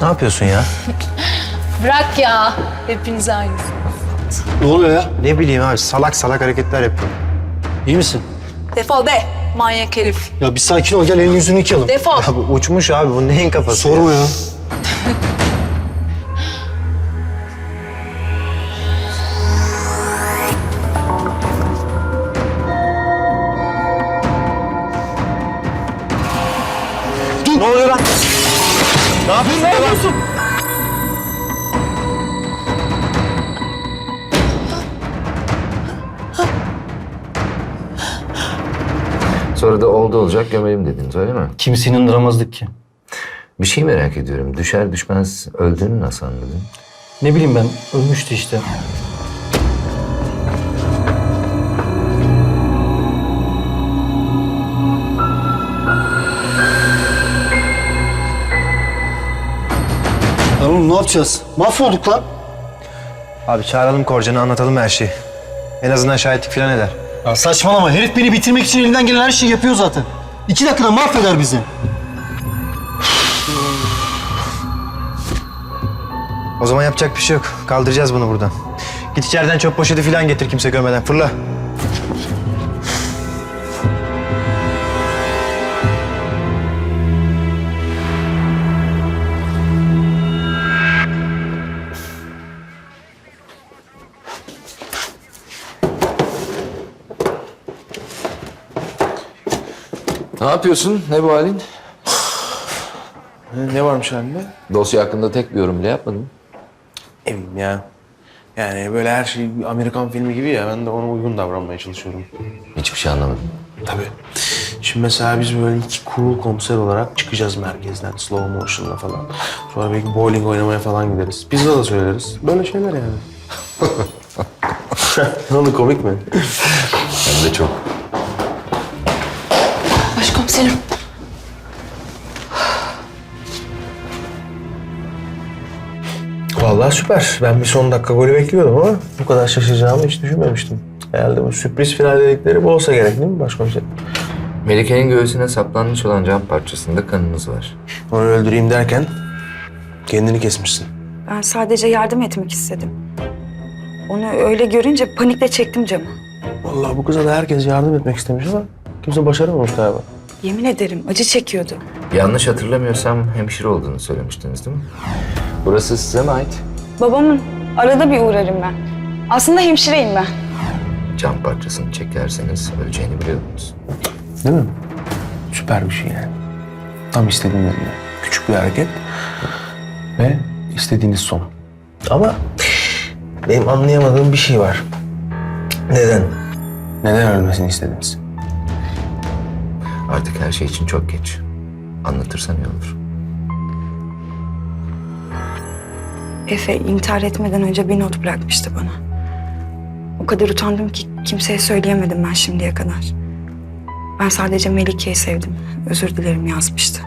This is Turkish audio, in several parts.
Ne yapıyorsun ya? Bırak ya. Hepiniz aynı. Ne oluyor ya? Ne bileyim abi salak salak hareketler yapıyorum. İyi misin? Defol be. Manyak herif. Ya bir sakin ol gel elini yüzünü yıkayalım. Defol. Abi uçmuş abi bu neyin kafası? Sorma ya. Ne oluyor lan? Ne yapıyorsun? Ne yapıyorsun? Sonra da oldu olacak gömelim dediniz öyle mi? Kimseyi inandıramazdık ki. Bir şey merak ediyorum. Düşer düşmez öldüğünü nasıl anladın? Ne bileyim ben ölmüştü işte. Oğlum ne yapacağız? Mahvolduk lan. Abi çağıralım Korcan'ı anlatalım her şeyi. En azından şahitlik falan eder. Ya saçmalama herif beni bitirmek için elinden gelen her şeyi yapıyor zaten. İki dakikada mahveder bizi. O zaman yapacak bir şey yok. Kaldıracağız bunu buradan. Git içeriden çöp poşeti falan getir kimse görmeden. Fırla. Yapıyorsun? Ne bu halin? Ne varmış halinde? Dosya hakkında tek bir yorum bile yapmadım. Eminim ya. Yani böyle her şey Amerikan filmi gibi ya. Ben de ona uygun davranmaya çalışıyorum. Hiçbir şey anlamadım. Tabii. Şimdi mesela biz böyle iki kurul komiser olarak çıkacağız merkezden slow motion'la falan. Sonra belki bowling oynamaya falan gideriz. Pizza da söyleriz. Böyle şeyler yani. ne oldu komik mi? Hem de çok. Başkomiserim. Vallahi süper. Ben bir son dakika golü bekliyordum ama bu kadar şaşıracağımı hiç düşünmemiştim. Herhalde bu sürpriz final dedikleri bu olsa gerek değil mi başkomiserim? Melike'nin göğsüne saplanmış olan cam parçasında kanınız var. Onu öldüreyim derken kendini kesmişsin. Ben sadece yardım etmek istedim. Onu öyle görünce panikle çektim camı. Vallahi bu kıza da herkes yardım etmek istemiş ama kimse başaramamış galiba. Yemin ederim acı çekiyordu. Yanlış hatırlamıyorsam hemşire olduğunu söylemiştiniz değil mi? Burası size mi ait? Babamın arada bir uğrarım ben. Aslında hemşireyim ben. Cam parçasını çekerseniz öleceğini biliyordunuz. Değil mi? Süper bir şey yani. Tam istediğiniz gibi. Küçük bir hareket ve istediğiniz son. Ama benim anlayamadığım bir şey var. Neden? Neden ölmesini istediniz? Artık her şey için çok geç. Anlatırsan iyi olur. Efe intihar etmeden önce bir not bırakmıştı bana. O kadar utandım ki kimseye söyleyemedim ben şimdiye kadar. Ben sadece Melike'yi sevdim. Özür dilerim yazmıştı.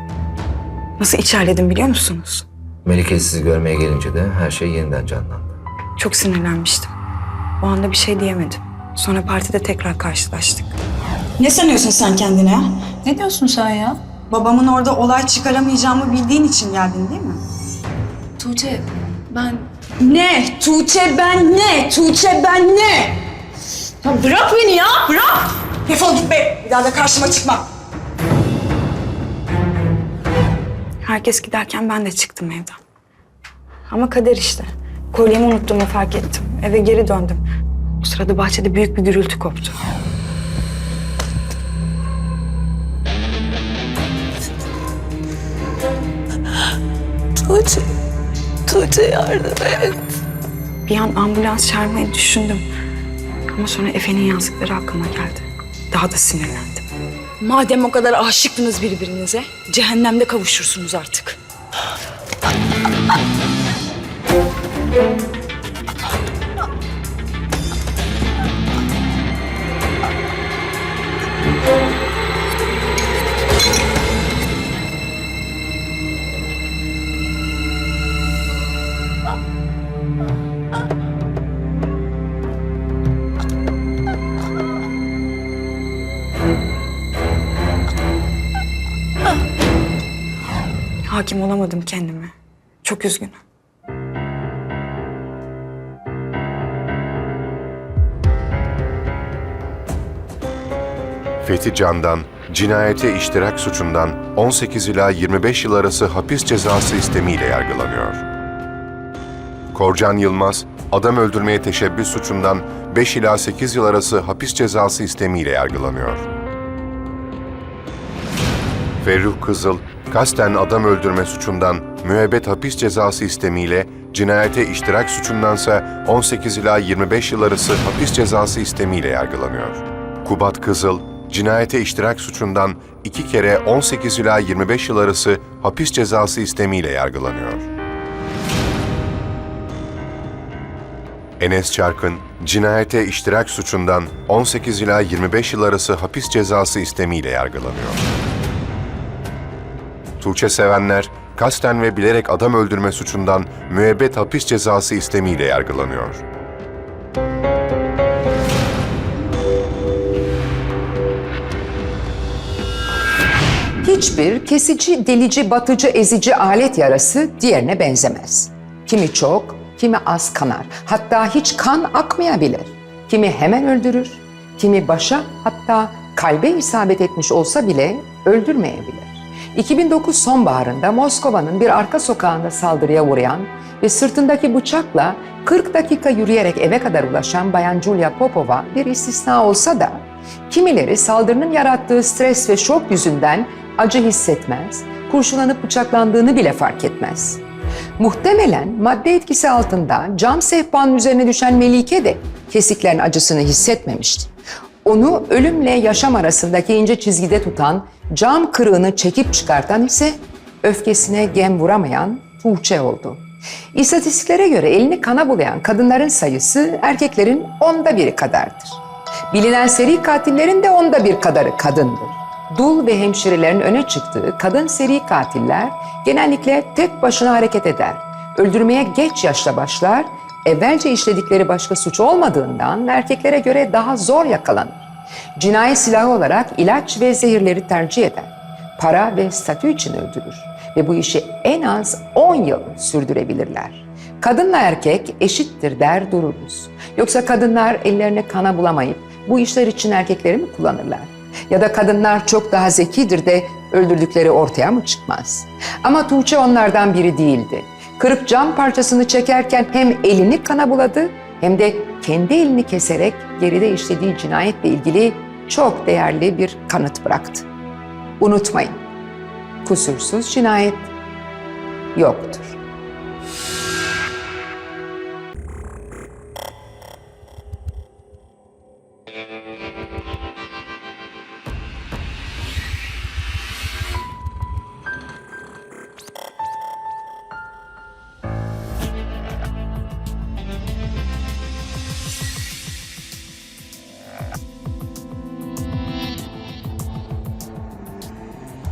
Nasıl içerledim biliyor musunuz? Melike sizi görmeye gelince de her şey yeniden canlandı. Çok sinirlenmiştim. O anda bir şey diyemedim. Sonra partide tekrar karşılaştık. Ne sanıyorsun sen kendine? ha? Ne diyorsun sen ya? Babamın orada olay çıkaramayacağımı bildiğin için geldin değil mi? Tuğçe ben... Ne? Tuğçe ben ne? Tuğçe ben ne? Ya bırak beni ya. Bırak. Defol git be. Bir daha da karşıma çıkma. Herkes giderken ben de çıktım evden. Ama kader işte. Kolyemi unuttuğumu fark ettim. Eve geri döndüm. O sırada bahçede büyük bir gürültü koptu. Tuğçe yardım et. Bir an ambulans çağırmayı düşündüm. Ama sonra Efe'nin yazdıkları aklıma geldi. Daha da sinirlendim. Madem o kadar aşıktınız birbirinize, cehennemde kavuşursunuz artık. Hakim olamadım kendime. Çok üzgünüm. Fethi Can'dan cinayete iştirak suçundan 18 ila 25 yıl arası hapis cezası istemiyle yargılanıyor. Korcan Yılmaz, adam öldürmeye teşebbüs suçundan 5 ila 8 yıl arası hapis cezası istemiyle yargılanıyor. Ferruh Kızıl, kasten adam öldürme suçundan müebbet hapis cezası istemiyle, cinayete iştirak suçundansa 18 ila 25 yıl arası hapis cezası istemiyle yargılanıyor. Kubat Kızıl, cinayete iştirak suçundan iki kere 18 ila 25 yıl arası hapis cezası istemiyle yargılanıyor. Enes Çarkın, cinayete iştirak suçundan 18 ila 25 yıl arası hapis cezası istemiyle yargılanıyor. Tuğçe Sevenler, kasten ve bilerek adam öldürme suçundan müebbet hapis cezası istemiyle yargılanıyor. Hiçbir kesici, delici, batıcı, ezici alet yarası diğerine benzemez. Kimi çok, kimi az kanar. Hatta hiç kan akmayabilir. Kimi hemen öldürür, kimi başa hatta kalbe isabet etmiş olsa bile öldürmeyebilir. 2009 sonbaharında Moskova'nın bir arka sokağında saldırıya uğrayan ve sırtındaki bıçakla 40 dakika yürüyerek eve kadar ulaşan Bayan Julia Popova bir istisna olsa da kimileri saldırının yarattığı stres ve şok yüzünden acı hissetmez, kurşulanıp bıçaklandığını bile fark etmez. Muhtemelen madde etkisi altında cam sehpanın üzerine düşen Melike de kesiklerin acısını hissetmemişti. Onu ölümle yaşam arasındaki ince çizgide tutan, cam kırığını çekip çıkartan ise öfkesine gem vuramayan Tuğçe oldu. İstatistiklere göre elini kana bulayan kadınların sayısı erkeklerin onda biri kadardır. Bilinen seri katillerin de onda bir kadarı kadındır. Dul ve hemşirelerin öne çıktığı kadın seri katiller genellikle tek başına hareket eder. Öldürmeye geç yaşta başlar, evvelce işledikleri başka suç olmadığından erkeklere göre daha zor yakalanır. Cinayet silahı olarak ilaç ve zehirleri tercih eder. Para ve statü için öldürür ve bu işi en az 10 yıl sürdürebilirler. Kadınla erkek eşittir der dururuz. Yoksa kadınlar ellerine kana bulamayıp bu işler için erkekleri mi kullanırlar? Ya da kadınlar çok daha zekidir de öldürdükleri ortaya mı çıkmaz? Ama Tuğçe onlardan biri değildi. Kırık cam parçasını çekerken hem elini kana buladı hem de kendi elini keserek geride işlediği cinayetle ilgili çok değerli bir kanıt bıraktı. Unutmayın, kusursuz cinayet yoktur.